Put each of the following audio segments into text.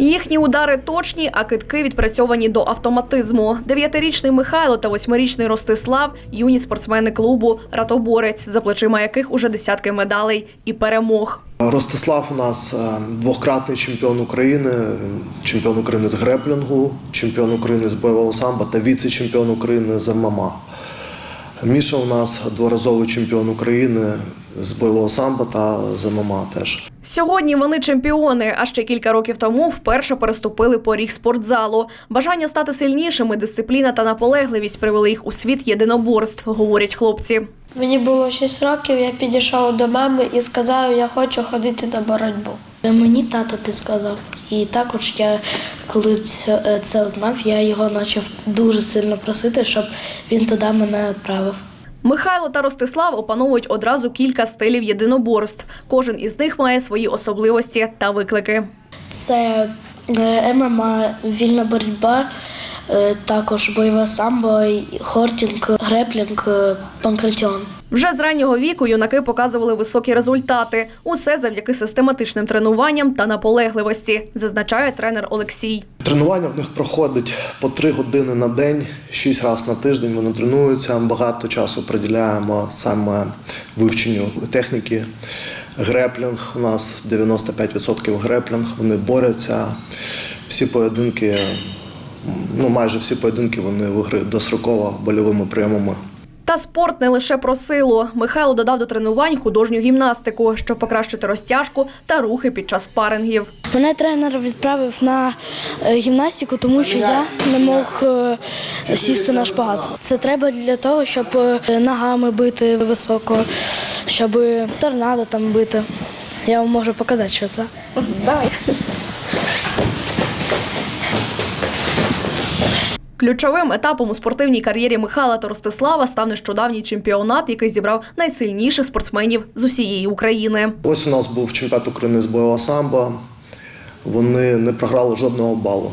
Їхні удари точні, а китки відпрацьовані до автоматизму. Дев'ятирічний Михайло та восьмирічний Ростислав юні спортсмени клубу Ратоборець, за плечима яких уже десятки медалей і перемог. Ростислав у нас е, двократний чемпіон України, чемпіон України з греплінгу, чемпіон України з бойового самбо та віце-чемпіон України з ММА. Міша у нас дворазовий чемпіон України з бойового самбо та з ММА теж. Сьогодні вони чемпіони, а ще кілька років тому вперше переступили поріг спортзалу. Бажання стати сильнішими, дисципліна та наполегливість привели їх у світ єдиноборств, говорять хлопці. Мені було 6 років, я підійшов до мами і сказав, я хочу ходити на боротьбу. Мені тато підказав. І також я, коли це, е, це знав, я його почав дуже сильно просити, щоб він туди мене відправив. Михайло та Ростислав опановують одразу кілька стилів єдиноборств. Кожен із них має свої особливості та виклики. Це е, ММА, вільна боротьба, також бойова самбо, хортінг, греплінг, е, панкратіон. Вже з раннього віку юнаки показували високі результати. Усе завдяки систематичним тренуванням та наполегливості, зазначає тренер Олексій. Тренування в них проходить по три години на день, шість разів на тиждень вони тренуються. Багато часу приділяємо саме вивченню техніки. Греплінг у нас 95% греплінг, вони борються. Всі поєдинки, ну майже всі поєдинки вони виграють достроково больовими прийомами. Та спорт не лише про силу. Михайло додав до тренувань художню гімнастику, щоб покращити розтяжку та рухи під час спарингів. Мене тренер відправив на е, гімнастику, тому що я не мог е, сісти на шпагат. Це треба для того, щоб е, ногами бити високо, щоб торнадо там бити. Я вам можу показати, що це. Ключовим етапом у спортивній кар'єрі Михайла та Ростислава став нещодавній чемпіонат, який зібрав найсильніших спортсменів з усієї України. Ось у нас був чемпіонат України з бойового самбо. Вони не програли жодного балу.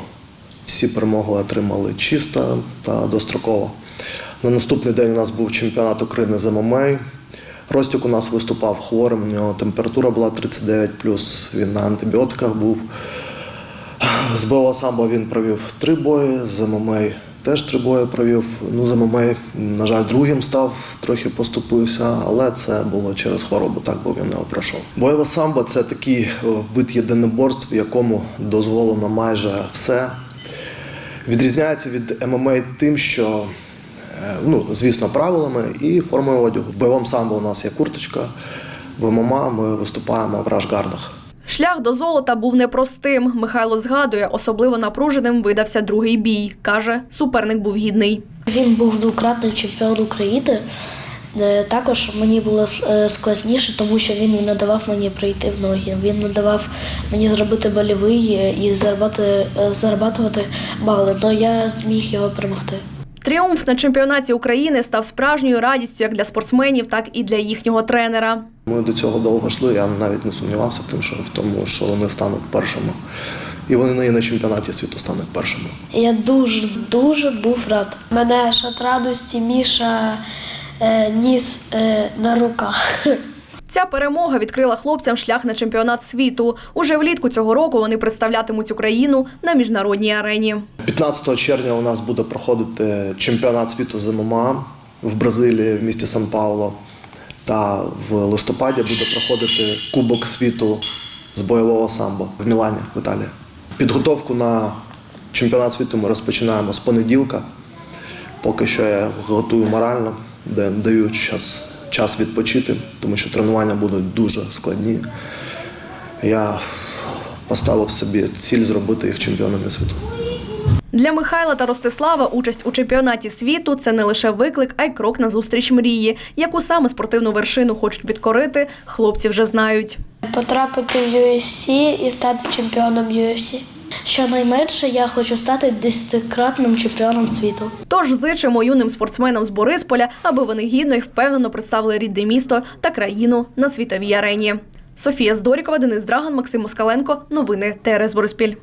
Всі перемоги отримали чисто та достроково. На наступний день у нас був чемпіонат України з ММА. Ростюк у нас виступав хворим, у нього температура була 39 він на антибіотиках був. З бойового самбо він провів три бої, з ММА теж три бої провів. Ну, з ММА, на жаль, другим став, трохи поступився, але це було через хворобу, так бо він його пройшов. Бойове самбо це такий е, вид єдиноборств, в якому дозволено майже все. Відрізняється від ММА тим, що, е, ну, звісно, правилами і формою одягу. В бойовому самбо у нас є курточка, в ММА ми виступаємо в рашгардах. Шлях до золота був непростим. Михайло згадує, особливо напруженим видався другий бій. Каже, суперник був гідний. Він був двократний чемпіон України. Е, Також мені було е, складніше, тому що він не давав мені прийти в ноги. Він не давав мені зробити больовий е, і зарабатувати бали. Але я зміг його перемогти. Тріумф на чемпіонаті України став справжньою радістю як для спортсменів, так і для їхнього тренера. Ми до цього довго йшли, я навіть не сумнівався в тому, що, в тому, що вони стануть першими. І вони і на чемпіонаті світу стануть першими. Я дуже дуже був рад. Мене шат радості Міша е, ніс е, на руках. Ця перемога відкрила хлопцям шлях на чемпіонат світу. Уже влітку цього року вони представлятимуть Україну на міжнародній арені. 15 червня у нас буде проходити чемпіонат світу з ММА в Бразилії в місті Сан-Пауло. Та в листопаді буде проходити Кубок світу з бойового самбо в Мілані, в Італії. Підготовку на чемпіонат світу ми розпочинаємо з понеділка. Поки що я готую морально, де даю час, час відпочити, тому що тренування будуть дуже складні. Я поставив собі ціль зробити їх чемпіонами світу. Для Михайла та Ростислава участь у чемпіонаті світу це не лише виклик, а й крок на зустріч мрії. Яку саме спортивну вершину хочуть підкорити, хлопці вже знають. Потрапити в UFC і стати чемпіоном UFC. Щонайменше я хочу стати десятикратним чемпіоном світу. Тож зичимо юним спортсменам з Борисполя, аби вони гідно і впевнено представили рідне місто та країну на світовій арені. Софія Здорікова, Денис Драган, Максим Москаленко. Новини ТРС Бориспіль.